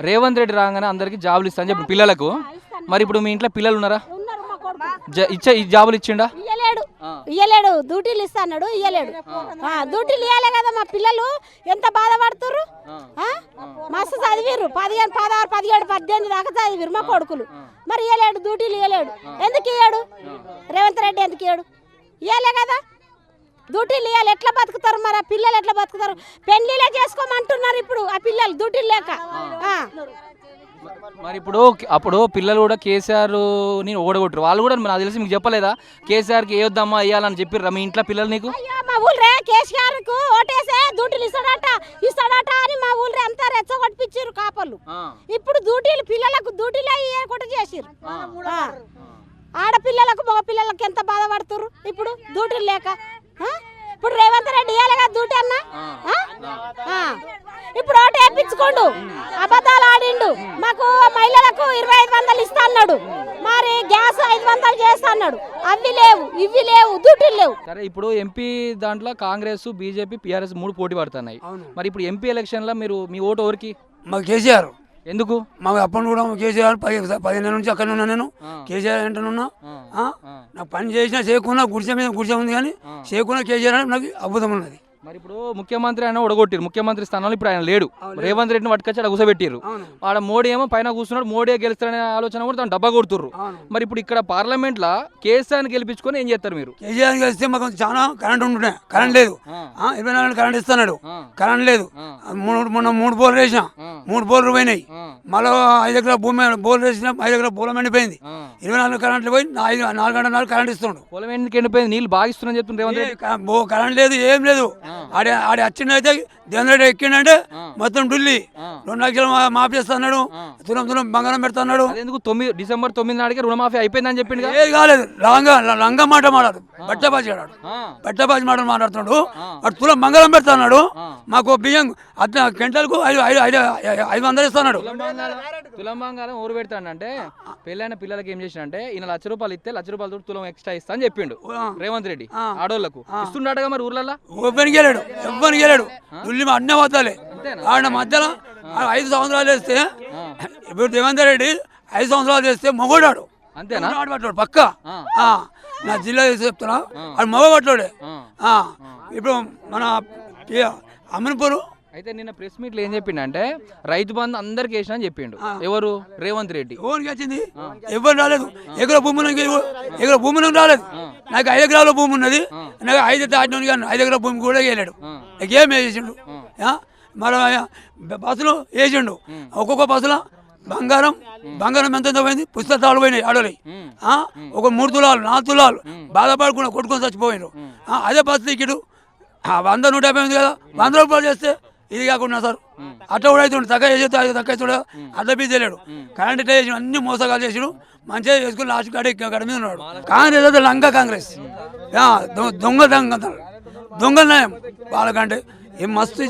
రేవంత్ రెడ్డి రాగానే అందరికి జాబులు ఇస్తా అని చెప్పి పిల్లలకు. మరి ఇప్పుడు మీ ఇంట్లో పిల్లలు ఉన్నారా? జ- ఇచ్చే ఈ జాబులు ఇచ్చిండా? ఇయ్యలేడు. ఇయ్యలేడు. డ్యూటీలు ఇస్తాడు ఇయ్యలేడు. ఆ, డ్యూటీలు ఇవ్వాలి కదా మా పిల్లలు. ఎంత బాధపడుతుర్రు? ఆ? మస్తు చదివిర్రు. పదిహేను పదహారు పదిహేడు పద్దెనిమిది దాకా చదివిర్రు మా కొడుకులు. మరి ఇయ్యలేడు డ్యూటీలు ఇయ్యలేడు. ఎందుకు ఇయ్యాడు? రేవంత్ రెడ్డి ఎందుకు ఇయ్యాడు? ఇయ్యాలే కదా. డ్యూటీలు ఇవ్వాలి ఎట్లా బతుకుతారు మరి? ఆ పిల్లలు ఎట్లా బతుకుతారు? పెళ్ళిలే చేసుకోమంటున్నారు ఇప్పుడు ఆ పిల్లలు డ్యూటీలు లేక. మరి ఇప్పుడు అప్పుడు పిల్లలు కూడా కేసీఆర్ని ఓడగొట్టరు. వాళ్ళు కూడా నాకు తెలిసి మీకు చెప్పలేదా? కేసీఆర్కి ఏ వద్దమ్మా వేయాలని చెప్పిర్రా మీ ఇంట్లో పిల్లలు నీకు? అయ్యో మా ఊళ్ళే కేసీఆర్కు ఓటేసే డ్యూటీలు ఇస్తాడట. ఇస్తాడట అని మా ఊళ్ళో అంతా రెచ్చగొట్టిపించారు కాపర్లు. ఇప్పుడు డ్యూటీలు పిల్లలకు డ్యూటీలు కూడా చేసిర్రు? ఆ. ఆడపిల్లలకు మగ పిల్లలకు ఎంత బాధపడుతుర్రు? ఇప్పుడు డ్యూటీలు లేక? ఇప్పుడు రేవంత్ రెడ్డి ఇవ్వాలి కదా డ్యూటీ అన్న. ఇప్పుడు ఓటు వేయించుకోండు. అబద్ధాలు ఆడిండు. మాకు మహిళలకు ఇరవై ఐదు వందలు ఇస్తా అన్నాడు. మరి గ్యాస్ ఐదు వందలు చేస్తా అన్నాడు. అవి లేవు ఇవి లేవు డ్యూటీలు లేవు. సరే ఇప్పుడు ఎంపీ దాంట్లో కాంగ్రెస్ బీజేపీ పిఆర్ఎస్ మూడు పోటీ పడుతున్నాయి. మరి ఇప్పుడు ఎంపీ ఎలక్షన్లో మీరు మీ ఓటు ఎవరికి? మాకు కేసీఆర్ ఎందుకు? మాకు అప్పటి కూడా కేసీఆర్ పది పదిహేను నుంచి అక్కడ ఉన్నా నేను. కేసీఆర్ అంటున్నా ఆ. నాకు పని చేసినా చేయకున్నా గుడిసె మీద గుడిసె ఉంది కానీ చేయకున్నా కేసీఆర్ అని నాకు అద్భుతం ఉన్నది. మరి ఇప్పుడు ముఖ్యమంత్రి ఆయన ఒడగొట్టిరు ముఖ్యమంత్రి స్థానంలో ఇప్పుడు ఆయన లేడు. రేవంత్ రెడ్డిని పట్టుకొచ్చి అక్కడ అవును. ఆడ మోడీ ఏమో పైన కూర్చున్నాడు మోడీ గెలుస్తారనే ఆలోచన కూడా తను డబ్బా కొడుతుర్రు. అవును. మరి ఇప్పుడు ఇక్కడ పార్లమెంట్ లా కేసీఆర్ని గెలిపించుకొని ఏం చేస్తారు మీరు? కేసీఆర్ కలిస్తే మాకు చాలా కరెంట్ ఉంటుండే కరెంట్ లేదు. ఇరవై నాలుగు కరెంట్ ఇస్తున్నాడు. కరెంట్ లేదు. మూడు మొన్న మూడు బోర్లు వేసినా. మూడు బోర్లు పోయినాయి. మళ్ళీ ఐదు ఎకరాల భూమి బోర్లు వేసినా ఐదు ఎకరాల బోర్లు ఎండిపోయింది. ఇరవై నాలుగు కరెంట్లు పోయి ఐదు నాలుగు గంటల నాలుగు కరెంట్ ఇస్తుండు. పొలం ఎందుకు ఎండిపోయింది? నీళ్ళు బాగా క- బో కరెంట్ లేదు ఏం లేదు. ఆడ ఆడ వచ్చిండైతే దేవేంద్ర రెడ్డి ఎక్కిండంటే మొత్తం ఢిల్లీ. రెండు లక్షలు మా- మాఫీ చేస్తున్నాడు. తులం తులం బంగారం పెడుతున్నాడు. అదెందుకు తొమ్మిది డిసెంబర్ తొమ్మిది నాటికి రుణమాఫీ అయిపోయిందని చెప్పిండు ఏది కాలేదు. లంగా లంగా మాట మాట్లాడు. బట్టబాజీ ఆడాడు బట్టబాజీ మాటలు మాట్లాడుతున్నాడు. వాడు తులం బంగారం పెడుతున్నాడు. మాకు బియ్యం అత్త గంటలకు ఐదు ఐదు ఐదు ఐదు వందలు ఇస్తున్నాడు. తులం బంగారం ఊరు పెడతాడంటే పెళ్ళైన పిల్లలకి ఏం చేసినంటే ఈయన లక్ష రూపాయలు ఇస్తే లక్ష రూపాయలు తులం ఎక్స్ట్రా ఇస్తా అని చెప్పిండు. రేవంత్ రెడ్డి ఆడోళ్ళకు. ఇస్తుండగా మరి ఊర్లలో ఎవ్వరికి వెళ్ళాడు ఎవ్వరికి వెళ్ళాడు ఢిల్లీ అన్నీ వద్దాలి ఆడ మధ్యలో ఐదు సంవత్సరాలు వేస్తే ఇప్పుడు దేవేందర్ రెడ్డి ఐదు సంవత్సరాలు చేస్తే మొగోడాడు. అంతేనా? పక్క. ఆ, నా జిల్లా చెప్తున్నా అది మొగ పట్టాడే. ఇప్పుడు మన అమీన్పూర్ అయితే నిన్న ప్రెస్ మీట్లో ఏం చెప్పిండంటే రైతు బంధు అందరికి వేసిన అని చెప్పిండు. ఎవరు? రేవంత్ రెడ్డి. ఎవరికి వచ్చింది? ఎవరు రాలేదు? ఎకర భూములు ఎకర భూములు రాలేదు. నాకు ఐదు ఎకరాల భూమి ఉన్నది. నాకు ఐదు దాటిన కానీ ఐదు ఎకరాల భూమి కూడా వేయలేడు. నాకేం వేసిండు? మరి బస్సులు వేసిండు. ఒక్కొక్క బస్సులో బంగారం బంగారం ఎంత పోయింది? పుస్తకాలు పోయినాయి ఆడోలి ఒక మూడు తులాలు నాలుగు తులాలు బాధపడకుండా కొట్టుకొని చచ్చిపోయినారు. అదే బస్సు టికెట్ వంద నూట యాభై ఉంది కదా? వంద రూపాయలు చేస్తే ఇది కాకుండా సార్ అట్లా కూడా అవుతుండు తగ్గ చేసి తగ్గ చూడ అట్లా బీజ్ చేయలేడు. కరెంట్ ఇట్లా చేసి అన్ని మోసగాలు చేసిడు. మంచిగా చేసుకుని లాస్ట్ గడి గడ మీద ఉన్నాడు. కాంగ్రెస్. అయితే లంక కాంగ్రెస్ దొంగ దొంగ దొంగ న్యాయం. వాళ్ళకంటే ఏం మస్తు